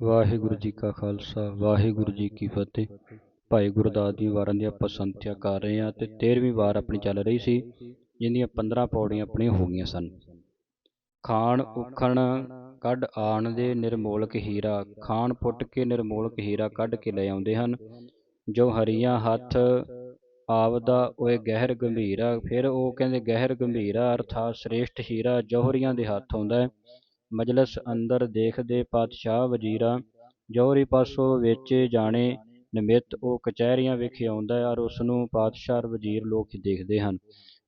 ਵਾਹਿਗੁਰੂ ਜੀ ਕਾ ਖਾਲਸਾ, ਵਾਹਿਗੁਰੂ ਜੀ ਕੀ ਫਤਿਹ। ਭਾਈ ਗੁਰਦਾਸ ਜੀ ਵਾਰਾਂ ਦੀ ਆਪਾਂ ਸੰਥਿਆ ਕਰ ਰਹੇ ਹਾਂ ਤੇ 13ਵੀਂ ਵਾਰ ਆਪਣੀ ਚੱਲ ਰਹੀ ਸੀ ਜਿਹਦੀਆਂ 15 ਪੌੜੀਆਂ ਆਪਣੀਆਂ ਹੋ ਗਈਆਂ ਸਨ। ਖਾਣ ਉਖਣ ਕੱਢ ਆਣ ਦੇ ਨਿਰਮੋਲਕ ਹੀਰਾ, ਖਾਣ ਪੁੱਟ ਕੇ ਨਿਰਮੋਲਕ ਹੀਰਾ ਕੱਢ ਕੇ ਲੈ ਆਉਂਦੇ ਹਨ। ਜੋ ਹਰੀਆਂ ਹੱਥ ਆਵਦਾ, ਓਏ ਗਹਿਰ ਗੰਭੀਰਾ। ਫਿਰ ਉਹ ਕਹਿੰਦੇ, ਗਹਿਰ ਗੰਭੀਰਾ ਅਰਥਾਤ ਸ੍ਰੇਸ਼ਟ ਹੀਰਾ, ਜੋਹਰੀਆਂ ਦੇ ਹੱਥ ਆਉਂਦਾ ਹੈ। ਮਜਲਸ ਅੰਦਰ ਦੇਖਦੇ ਪਾਤਸ਼ਾਹ ਵਜ਼ੀਰਾ, ਜੋਹਰੀ ਪਾਸੋਂ ਵੇਚੇ ਜਾਣੇ ਨਿਮਿਤ ਉਹ ਕਚਹਿਰੀਆਂ ਵਿਖੇ ਆਉਂਦਾ ਹੈ ਔਰ ਉਸ ਨੂੰ ਪਾਤਸ਼ਾਹ ਵਜ਼ੀਰ ਲੋਕ ਦੇਖਦੇ ਹਨ।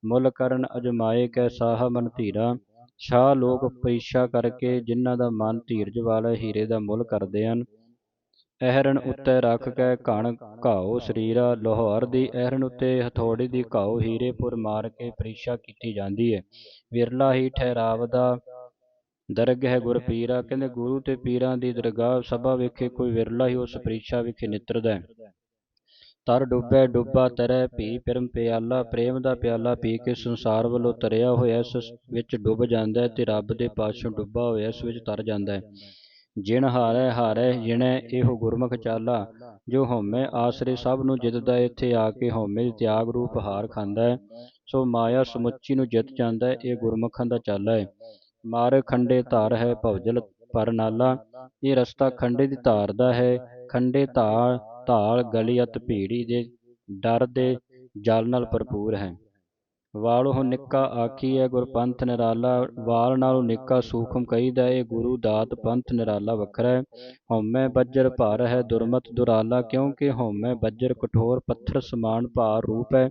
ਮੁੱਲ ਕਰਨ ਅਜਮਾਏ ਕੈ ਸਾਹ ਮਨ ਧੀਰਾ, ਸ਼ਾਹ ਲੋਕ ਪਰੀਖਿਆ ਕਰਕੇ ਜਿਨ੍ਹਾਂ ਦਾ ਮਨ ਧੀਰਜ ਵਾਲਾ ਹੀਰੇ ਦਾ ਮੁੱਲ ਕਰਦੇ ਹਨ। ਅਹਰਨ ਉੱਤੇ ਰੱਖ ਕੇ ਘਣ ਘਾਓ ਸਰੀਰਾ, ਲਾਹੌਰ ਦੀ ਅਹਰਨ ਉੱਤੇ ਹਥੌੜੀ ਦੀ ਘਾਓ ਹੀਰੇਪੁਰ ਮਾਰ ਕੇ ਪਰੀਖਿਆ ਕੀਤੀ ਜਾਂਦੀ ਹੈ। ਵਿਰਲਾ ਹੀ ਠਹਿਰਾਵਦਾ ਦਰਗਹਿ ਗੁਰ ਪੀਰਾ। ਕਹਿੰਦੇ ਗੁਰੂ ਤੇ ਪੀਰਾਂ ਦੀ ਦਰਗਾਹ ਸਭਾ ਵਿਖੇ ਕੋਈ ਵਿਰਲਾ ਹੀ ਉਸ ਪ੍ਰੀਖਿਆ ਵਿਖੇ ਨਿਤਰਦਾ ਹੈ। ਤਰ ਡੁੱਬੇ ਡੁੱਬਾ ਤਰੈ ਭੀ ਪਰਮ ਪਿਆਲਾ ਪ੍ਰੇਮ ਦਾ ਪਿਆਲਾ ਪੀ ਕੇ ਸੰਸਾਰ ਵੱਲੋਂ ਤਰਿਆ ਹੋਇਆ ਇਸ ਵਿੱਚ ਡੁੱਬ ਜਾਂਦਾ ਹੈ ਤੇ ਰੱਬ ਦੇ ਪਾਸੋਂ ਡੁੱਬਾ ਹੋਇਆ ਇਸ ਵਿੱਚ ਤਰ ਜਾਂਦਾ ਹੈ। ਜਿਣ ਹਾਰੈ ਹਾਰੈ ਜਿਣੈ ਇਹੋ ਗੁਰਮੁਖ ਚਾਲਾ ਜੋ ਹਉਮੈ ਆਸਰੇ ਸਭ ਨੂੰ ਜਿੱਤਦਾ ਇੱਥੇ ਆ ਕੇ ਹਉਮੈ ਦੀ ਤਿਆਗ ਰੂਪ ਹਾਰ ਖਾਂਦਾ ਹੈ। ਸੋ ਮਾਇਆ ਸਮੁੱਚੀ ਨੂੰ ਜਿੱਤ ਜਾਂਦਾ ਹੈ ਇਹ ਗੁਰਮੁਖਾਂ ਦਾ ਚਾਲਾ ਹੈ। ਮਾਰਗ ਖੰਡੇ ਧਾਰ ਹੈ ਭਵਜਲ ਪਰ ਨਾਲਾ ਇਹ ਰਸਤਾ ਖੰਡੇ ਦੀ ਧਾਰ ਦਾ ਹੈ। ਖੰਡੇ ਧਾਰ ਧਾਲ ਗਲੀ ਅਤ ਭੀੜੀ ਦੇ ਡਰ ਦੇ ਜਲ ਨਾਲ ਭਰਪੂਰ ਹੈ। ਵਾਲੋਂ ਨਿੱਕਾ ਆਖੀ ਹੈ ਗੁਰਪੰਥ ਨਿਰਾਲਾ, ਵਾਲ ਨਾਲੋਂ ਨਿੱਕਾ ਸੂਖਮ ਕਹੀਦਾ ਇਹ ਗੁਰੂ ਦਾਤ ਪੰਥ ਨਿਰਾਲਾ ਵੱਖਰਾ ਹੈ ਹਉਮੈ ਬੱਜਰ ਭਾਰ ਹੈ ਦੁਰਮਤ ਦੁਰਾਲਾ, ਕਿਉਂਕਿ ਹਉਮੈ ਬੱਜਰ ਕਠੋਰ ਪੱਥਰ ਸਮਾਨ ਭਾਰ ਰੂਪ ਹੈ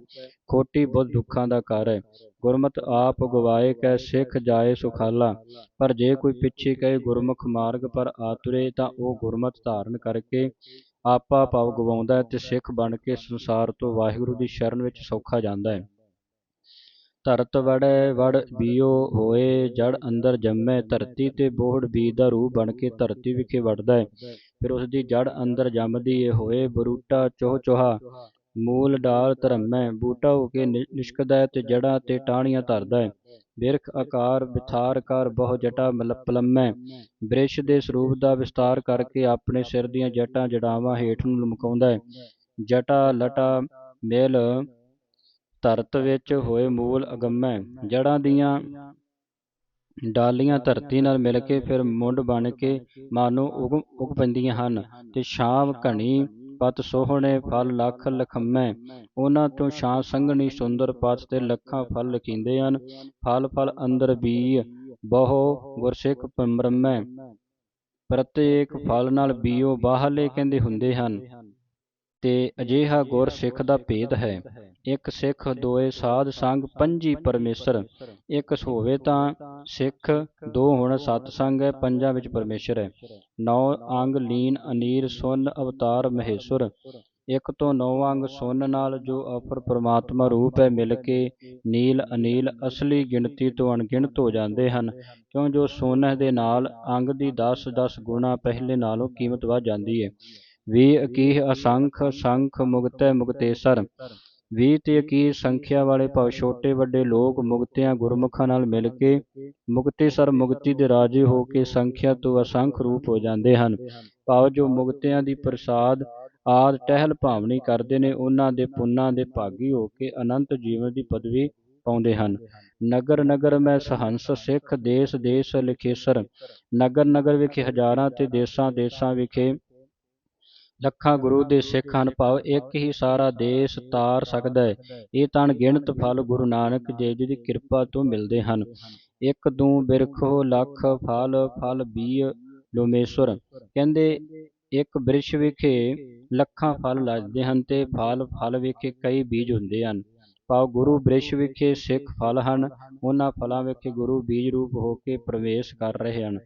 ਖੋਟੀ ਬੁੱਧ ਦੁੱਖਾਂ ਦਾ ਘਰ ਹੈ ਗੁਰਮਤ ਆਪ ਗਵਾਏ ਕੈ, ਸਿੱਖ ਜਾਏ ਸੁਖਾਲਾ। ਪਰ ਜੇ ਕੋਈ ਪਿੱਛੇ ਕਹੇ ਗੁਰਮੁਖ ਮਾਰਗ ਪਰ ਆਤੁਰੇ, ਤਾਂ ਉਹ ਗੁਰਮਤ ਧਾਰਨ ਕਰਕੇ ਆਪਾ ਭਾਵ ਗਵਾਉਂਦਾ ਤੇ ਸਿੱਖ ਬਣ ਕੇ ਸੰਸਾਰ ਤੋਂ ਵਾਹਿਗੁਰੂ ਦੀ ਸ਼ਰਨ ਵਿੱਚ ਸੌਖਾ ਜਾਂਦਾ ਹੈ ਧਰਤ ਵੜੈ, ਵੜ ਬੀਓ ਹੋਏ, ਜੜ ਅੰਦਰ ਜੰਮੈ, ਧਰਤੀ ਤੇ ਬੋਹੜ ਬੀ ਦਾ ਰੂਪ ਬਣ ਕੇ ਧਰਤੀ ਵਿਖੇ ਵੜਦਾ ਹੈ। ਫਿਰ ਉਸ ਦੀ ਜੜ ਅੰਦਰ ਜੰਮਦੀ ਏ ਹੋਏ, ਬਰੂਟਾ ਚੋਹ ਚੋਹਾ, ਮੂਲ ਡਾਲ ਧਰਮੈ, ਬੂਟਾ ਹੋ ਕੇ ਨਿਸ਼ਕਦਾ ਹੈ ਤੇ ਜੜਾਂ ਤੇ ਟਾਹਣੀਆਂ ਧਰਦਾ ਹੈ। ਬਿਰਖ ਆਕਾਰ ਵਿਥਾਰ ਕਰ ਬਹੁ ਜਟਾ ਪਲੰਮੈ। ਬ੍ਰਿਸ਼ ਦੇ ਸਰੂਪ ਦਾ ਵਿਸਤਾਰ ਕਰਕੇ ਆਪਣੇ ਸਿਰ ਦੀਆਂ ਜਟਾਂ ਜੜਾਵਾਂ ਹੇਠ ਨੂੰ ਲਮਕਾਉਂਦਾ ਹੈ। ਜਟਾ, ਲਟਾ, ਮਿਲ ਧਰਤ ਵਿੱਚ ਹੋਏ ਮੂਲ ਅਗੰਮੈ ਜੜਾਂ ਦੀਆਂ ਡਾਲੀਆਂ ਧਰਤੀ ਨਾਲ ਮਿਲ ਕੇ ਫਿਰ ਮੁੰਡ ਬਣ ਕੇ ਮਾਨੋ ਉਗ ਉਗ ਪੈਂਦੀਆਂ ਹਨ ਤੇ ਸ਼ਾਮ ਘਣੀ ਪਤ ਸੋਹਣੇ ਫਲ ਲੱਖ ਲਖੰਮੈ। ਉਹਨਾਂ ਤੋਂ ਛਾਂ ਸੰਘਣੀ ਸੁੰਦਰ ਪਤ ਤੇ ਲੱਖਾਂ ਫਲ ਲਖੀਂਦੇ ਹਨ। ਫਲ ਫਲ ਅੰਦਰ ਬੀ ਬਹੁ ਗੁਰਸਿੱਖ ਪੰਬਰਮੈ। ਪ੍ਰਤੇਕ ਫਲ ਨਾਲ ਬੀਓ ਬਾਹਰਲੇ ਕਹਿੰਦੇ ਹੁੰਦੇ ਹਨ। ਤੇ ਅਜਿਹਾ ਗੁਰ ਸਿੱਖ ਦਾ ਭੇਦ ਹੈ। ਇੱਕ ਸਿੱਖ, ਦੋਏ ਸਾਧ ਸੰਗ, ਪੰਜੀ ਪਰਮੇਸ਼ਰ। ਇੱਕ ਹੋਵੇ ਤਾਂ ਸਿੱਖ, ਦੋ ਹੁਣ ਸਤ ਸੰਗ ਹੈ, ਪੰਜਾਂ ਵਿੱਚ ਪਰਮੇਸ਼ਰ ਹੈ। ਨੌ ਅੰਗ ਲੀਨ, ਅਨੀਰ, ਸੁਨ, ਅਵਤਾਰ ਮਹੇਸ਼ਵਰ ਇੱਕ ਤੋਂ ਨੌ ਅੰਗ ਸੁਨ ਨਾਲ ਜੋ ਅਪਰ ਪ੍ਰਮਾਤਮਾ ਰੂਪ ਹੈ, ਮਿਲ ਕੇ ਨੀਲ, ਅਨੀਲ, ਅਸਲੀ ਗਿਣਤੀ ਤੋਂ ਅਣਗਿਣਤ ਹੋ ਜਾਂਦੇ ਹਨ। ਕਿਉਂ ਜੋ ਸੁਨ ਦੇ ਨਾਲ, ਅੰਗ ਦੀ 10 10 ਗੁਣਾ ਪਹਿਲੇ ਨਾਲੋਂ ਕੀਮਤ ਵੱਧ ਜਾਂਦੀ ਹੈ। ਵੀ ਅਕੀਹ ਅਸੰਖ ਸੰਖ ਮੁਗਤੈ ਮੁਕਤੇਸਰ। ਵੀਹ ਤੇ ਇਕੀਹ ਸੰਖਿਆ ਵਾਲੇ ਭਾਵ ਛੋਟੇ ਵੱਡੇ ਲੋਕ ਮੁਗਤਿਆਂ ਗੁਰਮੁਖਾਂ ਨਾਲ ਮਿਲ ਕੇ ਮੁਕਤੀ ਸਰ ਮੁਕਤੀ ਦੇ ਰਾਜੇ ਹੋ ਕੇ ਸੰਖਿਆ ਤੋਂ ਅਸੰਖ ਰੂਪ ਹੋ ਜਾਂਦੇ ਹਨ। ਭਾਵ ਜੋ ਮੁਗਤਿਆਂ ਦੀ ਪ੍ਰਸਾਦ ਆਦ ਟਹਿਲ ਭਾਵਨੀ ਕਰਦੇ ਨੇ, ਉਹਨਾਂ ਦੇ ਪੁੰਨਾਂ ਦੇ ਭਾਗੀ ਹੋ ਕੇ ਅਨੰਤ ਜੀਵਨ ਦੀ ਪਦਵੀ ਪਾਉਂਦੇ ਹਨ। ਨਗਰ ਨਗਰ ਮੈਂ ਸਹੰਸ ਸਿੱਖ ਦੇਸ਼ ਦੇਸ਼ ਲਿਖੇਸਰ। ਨਗਰ ਨਗਰ ਵਿਖੇ ਹਜ਼ਾਰਾਂ ਤੇ ਦੇਸਾਂ ਦੇਸਾਂ ਵਿਖੇ ਲੱਖਾਂ ਗੁਰੂ ਦੇ ਸਿੱਖ ਹਨ, ਭਾਵ ਇੱਕ ਹੀ ਸਾਰਾ ਦੇਸ਼ ਤਾਰ ਸਕਦਾ ਹੈ। ਇਹ ਤਾਂ ਗਿਣਤ ਫਲ ਗੁਰੂ ਨਾਨਕ ਦੇਵ ਜੀ ਦੀ ਕਿਰਪਾ ਤੋਂ ਮਿਲਦੇ ਹਨ। ਇੱਕ ਦੂ ਬਿਰਖੋ ਲੱਖ ਫਲ ਫਲ ਬੀ ਲੋਮੇਸ਼ਵਰ। ਕਹਿੰਦੇ, ਇੱਕ ਬ੍ਰਿਸ਼ ਵਿਖੇ ਲੱਖਾਂ ਫਲ ਲੱਗਦੇ ਹਨ ਤੇ ਫਲ ਫਲ ਵਿਖੇ ਕਈ ਬੀਜ ਹੁੰਦੇ ਹਨ। ਭਾਵ ਗੁਰੂ ਬ੍ਰਿਸ਼ ਵਿਖੇ ਸਿੱਖ ਫਲ ਹਨ, ਉਹਨਾਂ ਫਲਾਂ ਵਿਖੇ ਗੁਰੂ ਬੀਜ ਰੂਪ ਹੋ ਕੇ ਪ੍ਰਵੇਸ਼ ਕਰ ਰਹੇ ਹਨ।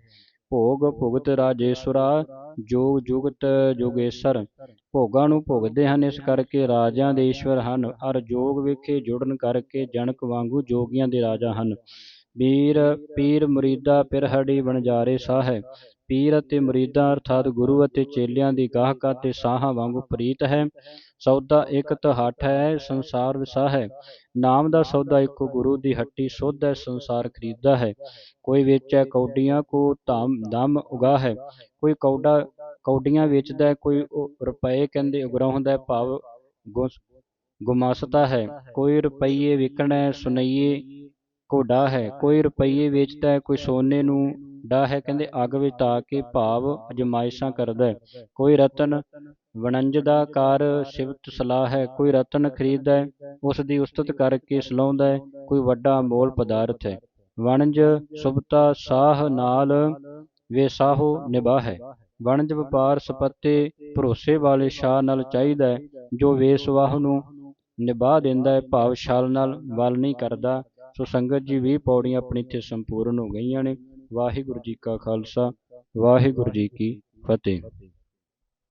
ਭੋਗ ਭੁਗਤ ਰਾਜੇਸ਼ਵਰਾ ਜੋਗ ਜੁਗਤ ਜੋਗੇਸ਼ਰ। ਭੋਗਾਂ ਨੂੰ ਭੋਗਦੇ ਹਨ ਇਸ ਕਰਕੇ ਰਾਜਿਆਂ ਦੇ ਈਸ਼ਵਰ ਹਨ, ਅਰ ਜੋਗ ਵਿਖੇ ਜੁੜਨ ਕਰਕੇ ਜਨਕ ਵਾਂਗੂ ਜੋਗੀਆਂ ਦੇ ਰਾਜਾ ਹਨ। ਵੀਰ ਪੀਰ ਮੁਰੀਦਾ ਪਿਰਹੜੀ ਬਣਜਾਰੇ ਸਾਹ। ਹੈ ਪੀਰ ਅਤੇ ਮੁਰੀਦਾਂ ਅਰਥਾਤ ਗੁਰੂ ਅਤੇ ਚੇਲਿਆਂ ਦੀ ਗਾਹਕਾਂ ਤੇ ਸਾਹਾਂ ਵਾਂਗੂ ਪ੍ਰੀਤ ਹੈ। ਸੌਦਾ ਇੱਕ ਤਹੱਠ ਹੈ, ਸੰਸਾਰ ਵਿਸਾ ਨਾਮ ਦਾ ਸੌਦਾ ਇੱਕੋ ਗੁਰੂ ਦੀ ਹੱਟੀ ਸੁੱਧ ਹੈ, ਸੰਸਾਰ ਖਰੀਦਦਾ ਹੈ। ਕੋਈ ਵੇਚੈ ਕੌਡੀਆਂ, ਕੋ ਧਾਮ, ਦਮ ਉਗਾ ਹੈ ਕੋਈ ਕੌਡਾ, ਕੌਡੀਆਂ ਵੇਚਦਾ ਹੈ, ਕੋਈ ਰੁਪਏ ਕਹਿੰਦੇ ਉਗਰਾਉਂਦਾ ਹੈ, ਭਾਵ ਗੁਸ, ਗੁਮਾਸਤਾ ਹੈ। ਕੋਈ ਰੁਪਈਏ ਵਿਕਣਾ ਸੁਨਈਏ ਕੋ ਡਾ ਹੈ, ਕੋਈ ਰੁਪਈਏ ਵੇਚਦਾ ਹੈ, ਕੋਈ ਸੋਨੇ ਨੂੰ ਡਾ ਹੈ, ਕਹਿੰਦੇ ਅੱਗ ਵਿੱਚ ਤਾ ਕੇ ਭਾਵ ਅਜਮਾਇਸ਼ਾਂ ਕਰਦਾ ਹੈ। ਕੋਈ ਰਤਨ ਵਣੰਜ ਦਾ ਕਾਰ ਸਿਵਤ ਸਲਾਹ ਹੈ, ਕੋਈ ਰਤਨ ਖਰੀਦਦਾ ਹੈ, ਉਸ ਦੀ ਉਸਤਤ ਕਰਕੇ ਸਲਾਉਂਦਾ ਹੈ, ਕੋਈ ਵੱਡਾ ਅਮੋਲ ਪਦਾਰਥ ਹੈ। ਵਣਜ ਸੁਭਤਾ ਸਾਹ ਨਾਲ ਵੇਸਾਹੋ ਨਿਭਾ ਹੈ। ਵਣਜ ਵਪਾਰ ਸਪੱਤੇ ਭਰੋਸੇ ਵਾਲੇ ਸ਼ਾਹ ਨਾਲ ਚਾਹੀਦਾ ਹੈ, ਜੋ ਵੇਸਵਾਹ ਨੂੰ ਨਿਭਾ ਦਿੰਦਾ ਹੈ, ਭਾਵ ਛਲ ਨਾਲ ਵੱਲ ਨਹੀਂ ਕਰਦਾ ਸੋ ਸੰਗਤ ਜੀ ਵੀ ਪੌੜੀਆਂ ਆਪਣੀ ਇੱਥੇ ਸੰਪੂਰਨ ਹੋ ਗਈਆਂ ਨੇ। ਵਾਹਿਗੁਰੂ ਜੀ ਕਾ ਖਾਲਸਾ, ਵਾਹਿਗੁਰੂ ਜੀ ਕੀ ਫਤਿਹ।